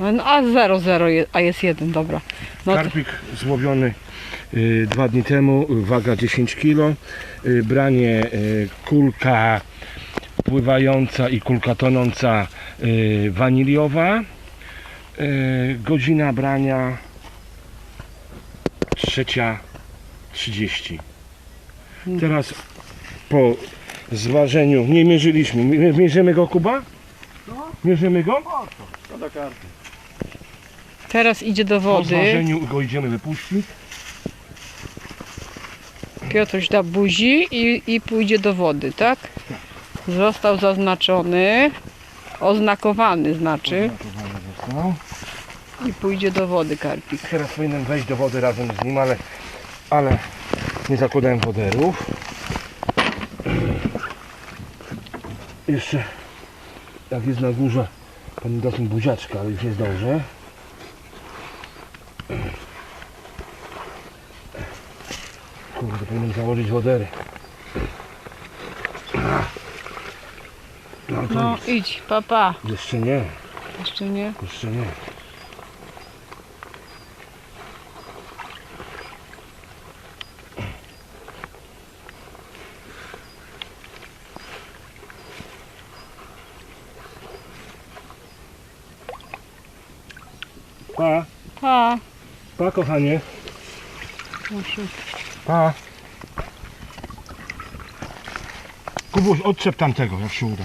No, a 0, 0, je- a jest jeden, dobra. No to, Karpik złowiony y, dwa dni temu, waga 10 kg, y, branie y, kulka pływająca i kulka tonąca y, waniliowa, y, godzina brania trzecia 30. Teraz po zważeniu, nie mierzyliśmy, Mi- mierzymy go Kuba? Mierzymy go? Teraz idzie do Po wody. zważeniu go idziemy wypuścić. Piotruś da buzi i, i pójdzie do wody, tak? Został zaznaczony, oznakowany znaczy Oznakowany został. i pójdzie do wody karpik. Teraz powinienem wejść do wody razem z nim, ale, ale nie zakładałem woderów. Jeszcze jak jest na górze, to mi buziaczka, ale już nie zdążę. Kurde, powinienem założyć wodery. No to No idź, papa. jeszcze nie, Jeszcze nie. jeszcze nie. Pa, Pa. Pa kochanie, pa. Kubuś, odczep tamtego, jak się uda.